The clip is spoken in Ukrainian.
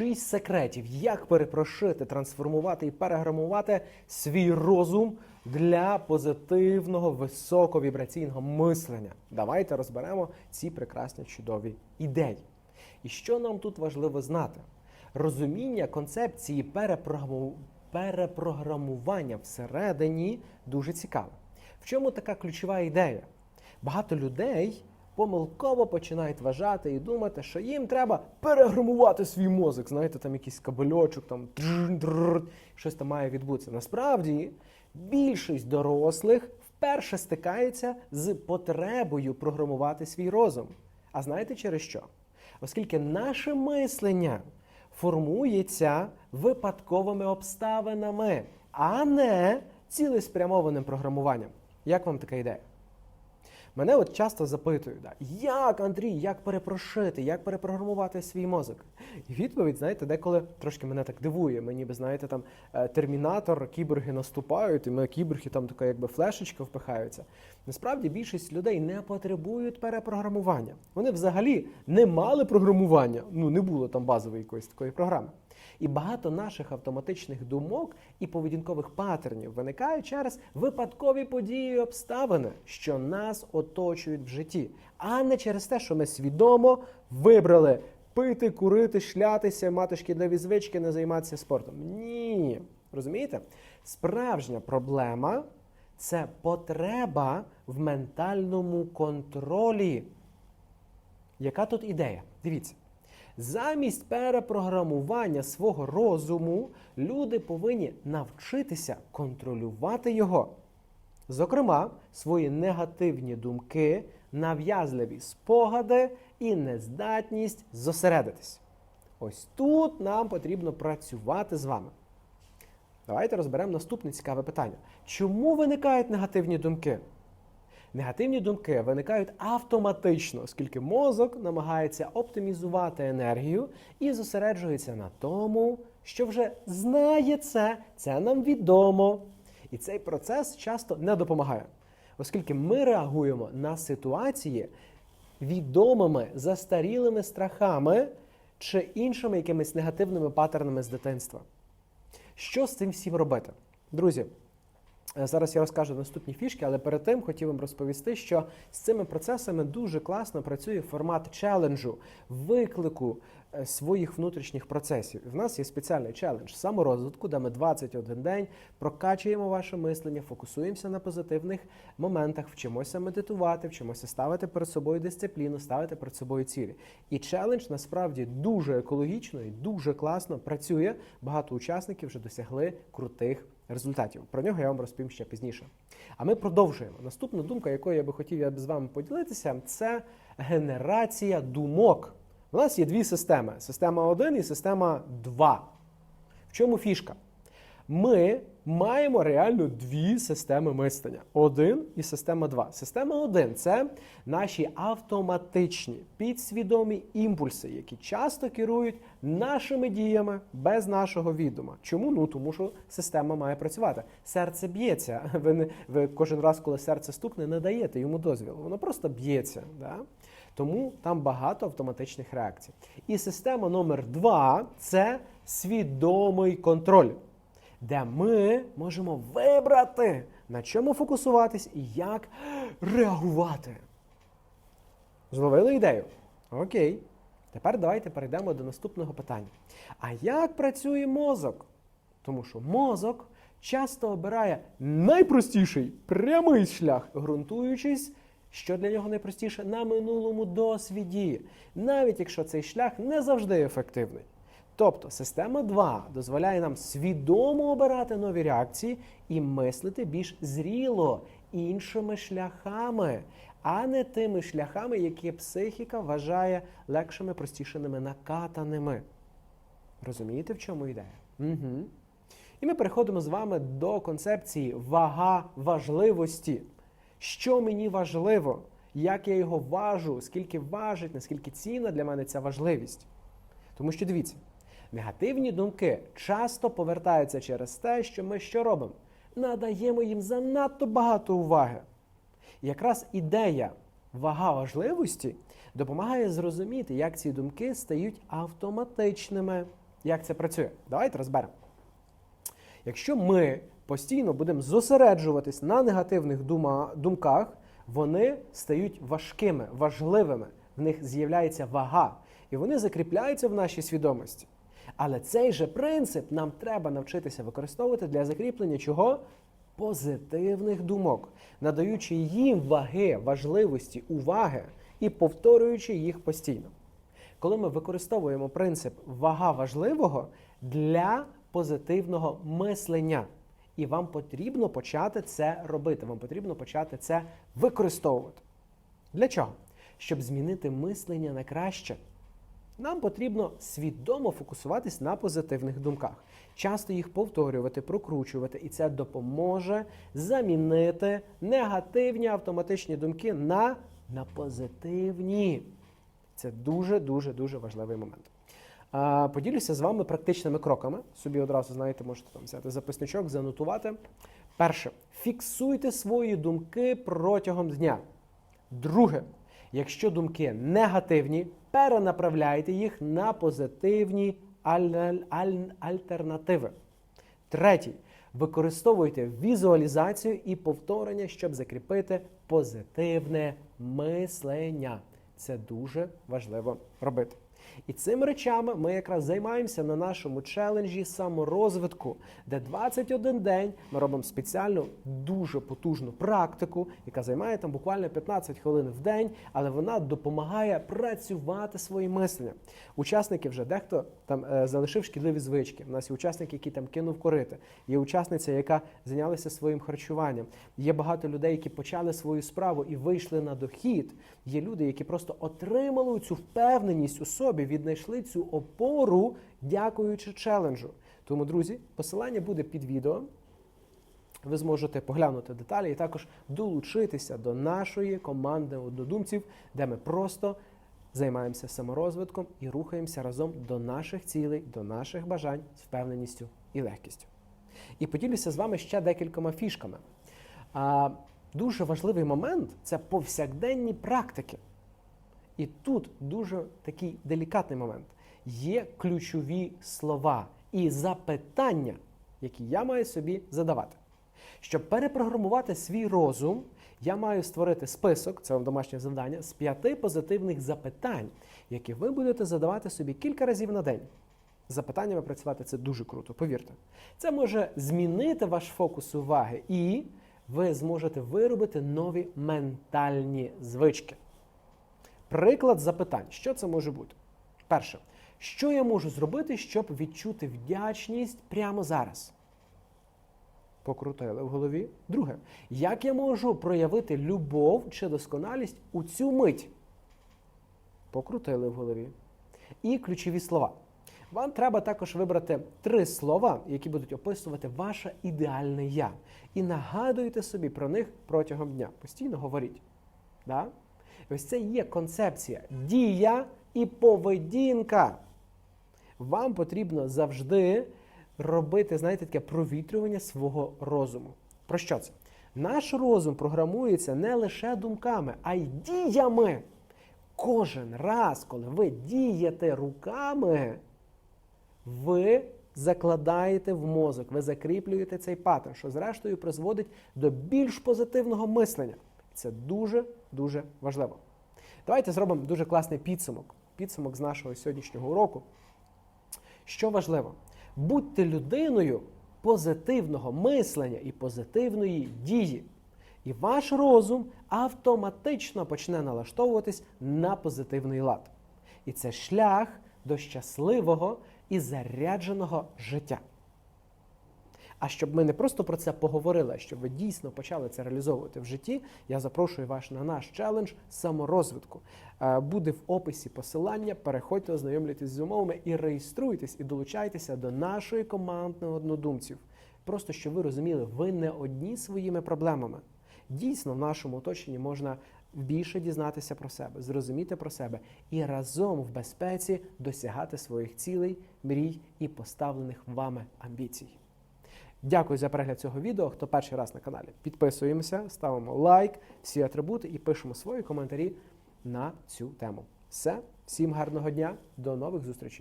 Шість секретів, як перепрошити, трансформувати і переграмувати свій розум для позитивного високовібраційного мислення. Давайте розберемо ці прекрасні чудові ідеї. І що нам тут важливо знати? Розуміння концепції перепрограму- перепрограмування всередині дуже цікаве. В чому така ключова ідея? Багато людей помилково починають вважати і думати, що їм треба переграмувати свій мозок. Знаєте, там якийсь кабельочок, там щось там має відбутися. Насправді, більшість дорослих вперше стикаються з потребою програмувати свій розум. А знаєте через що? Оскільки наше мислення формується випадковими обставинами, а не цілеспрямованим програмуванням. Як вам така ідея? Мене от часто запитують, да, як Андрій, як перепрошити, як перепрограмувати свій мозок? І відповідь, знаєте, деколи трошки мене так дивує. Мені би, знаєте, там е, термінатор, кіборги наступають, і ми кіборги там така якби флешечка впихаються. Насправді більшість людей не потребують перепрограмування. Вони взагалі не мали програмування. Ну не було там базової якоїсь такої програми. І багато наших автоматичних думок і поведінкових паттернів виникають через випадкові події і обставини, що нас оточують в житті, а не через те, що ми свідомо вибрали пити, курити, шлятися, мати шкідливі звички, не займатися спортом. Ні. Розумієте? Справжня проблема це потреба в ментальному контролі. Яка тут ідея? Дивіться. Замість перепрограмування свого розуму люди повинні навчитися контролювати його. Зокрема, свої негативні думки, нав'язливі спогади і нездатність зосередитись. Ось тут нам потрібно працювати з вами. Давайте розберемо наступне цікаве питання. Чому виникають негативні думки? Негативні думки виникають автоматично, оскільки мозок намагається оптимізувати енергію і зосереджується на тому, що вже знає це, це нам відомо. І цей процес часто не допомагає, оскільки ми реагуємо на ситуації відомими застарілими страхами чи іншими якимись негативними паттернами з дитинства. Що з цим всім робити? Друзі, Зараз я розкажу наступні фішки, але перед тим хотів вам розповісти, що з цими процесами дуже класно працює формат челенджу, виклику е, своїх внутрішніх процесів. В нас є спеціальний челендж саморозвитку, де ми 21 день прокачуємо ваше мислення, фокусуємося на позитивних моментах, вчимося медитувати, вчимося ставити перед собою дисципліну, ставити перед собою цілі. І челендж насправді дуже екологічно і дуже класно працює. Багато учасників вже досягли крутих результатів. Про нього я вам розповім ще пізніше. А ми продовжуємо. Наступна думка, якою я би хотів я з вами поділитися, це генерація думок. У нас є дві системи: система 1 і система 2. В чому фішка? Ми маємо реально дві системи мислення: один і система 2. Система 1 це наші автоматичні підсвідомі імпульси, які часто керують нашими діями без нашого відома. Чому? Ну тому що система має працювати. Серце б'ється. Ви не ви кожен раз, коли серце стукне, не даєте йому дозвіл. Воно просто б'ється. Да? Тому там багато автоматичних реакцій. І система номер два це свідомий контроль, де ми можемо вибрати, на чому фокусуватись і як реагувати. Зловили ідею? Окей. Тепер давайте перейдемо до наступного питання. А як працює мозок? Тому що мозок часто обирає найпростіший прямий шлях, ґрунтуючись, що для нього найпростіше на минулому досвіді, навіть якщо цей шлях не завжди ефективний. Тобто система 2 дозволяє нам свідомо обирати нові реакції і мислити більш зріло іншими шляхами, а не тими шляхами, які психіка вважає легшими, простішими, накатаними. Розумієте, в чому ідея? Угу. І ми переходимо з вами до концепції вага важливості. Що мені важливо, як я його важу, скільки важить, наскільки цінна для мене ця важливість. Тому що дивіться, негативні думки часто повертаються через те, що ми що робимо? Надаємо їм занадто багато уваги. І якраз ідея вага важливості допомагає зрозуміти, як ці думки стають автоматичними. Як це працює? Давайте розберемо. Якщо ми постійно будемо зосереджуватись на негативних дума, думках, вони стають важкими, важливими. В них з'являється вага, і вони закріпляються в нашій свідомості. Але цей же принцип нам треба навчитися використовувати для закріплення чого? Позитивних думок, надаючи їм ваги, важливості, уваги і повторюючи їх постійно. Коли ми використовуємо принцип вага важливого для позитивного мислення, і вам потрібно почати це робити, вам потрібно почати це використовувати. Для чого? Щоб змінити мислення на краще. Нам потрібно свідомо фокусуватись на позитивних думках, часто їх повторювати, прокручувати, і це допоможе замінити негативні автоматичні думки на, на позитивні. Це дуже дуже дуже важливий момент. Поділюся з вами практичними кроками. Собі одразу знаєте, можете там взяти записничок, занотувати. Перше, фіксуйте свої думки протягом дня. Друге, якщо думки негативні, перенаправляйте їх на позитивні аль- аль- альтернативи. Третій. Використовуйте візуалізацію і повторення, щоб закріпити позитивне мислення. Це дуже важливо робити. І цими речами ми якраз займаємося на нашому челенджі саморозвитку, де 21 день ми робимо спеціальну дуже потужну практику, яка займає там буквально 15 хвилин в день, але вона допомагає працювати своїм мисленням. Учасники вже дехто там е, залишив шкідливі звички. У нас є учасник, який там кинув корити. Є учасниця, яка зайнялася своїм харчуванням. Є багато людей, які почали свою справу і вийшли на дохід. Є люди, які просто отримали цю впевненість у собі, віднайшли цю опору, дякуючи челенджу. Тому, друзі, посилання буде під відео. Ви зможете поглянути деталі і також долучитися до нашої команди однодумців, де ми просто займаємося саморозвитком і рухаємося разом до наших цілей, до наших бажань з впевненістю і легкістю. І поділюся з вами ще декількома фішками. А, дуже важливий момент це повсякденні практики. І тут дуже такий делікатний момент. Є ключові слова і запитання, які я маю собі задавати. Щоб перепрограмувати свій розум, я маю створити список, це вам домашнє завдання, з п'яти позитивних запитань, які ви будете задавати собі кілька разів на день. Запитаннями працювати це дуже круто, повірте. Це може змінити ваш фокус уваги, і ви зможете виробити нові ментальні звички. Приклад запитань. Що це може бути? Перше, що я можу зробити, щоб відчути вдячність прямо зараз? Покрутили в голові. Друге, як я можу проявити любов чи досконалість у цю мить? Покрутили в голові. І ключові слова. Вам треба також вибрати три слова, які будуть описувати ваше ідеальне я. І нагадуйте собі про них протягом дня. Постійно говоріть. Да? Ось це є концепція дія і поведінка. Вам потрібно завжди робити, знаєте, таке провітрювання свого розуму. Про що це? Наш розум програмується не лише думками, а й діями. Кожен раз, коли ви дієте руками, ви закладаєте в мозок, ви закріплюєте цей паттерн, що зрештою призводить до більш позитивного мислення. Це дуже дуже важливо. Давайте зробимо дуже класний підсумок. Підсумок з нашого сьогоднішнього уроку. Що важливо? Будьте людиною позитивного мислення і позитивної дії. І ваш розум автоматично почне налаштовуватись на позитивний лад. І це шлях до щасливого і зарядженого життя. А щоб ми не просто про це поговорили, а щоб ви дійсно почали це реалізовувати в житті, я запрошую вас на наш челендж саморозвитку. Е, Буде в описі посилання. Переходьте, ознайомлюйтесь з умовами і реєструйтесь, і долучайтеся до нашої команди однодумців. Просто щоб ви розуміли, ви не одні своїми проблемами. Дійсно, в нашому оточенні можна більше дізнатися про себе, зрозуміти про себе і разом в безпеці досягати своїх цілей, мрій і поставлених вами амбіцій. Дякую за перегляд цього відео. Хто перший раз на каналі, підписуємося, ставимо лайк, всі атрибути і пишемо свої коментарі на цю тему. Все, всім гарного дня, до нових зустрічей.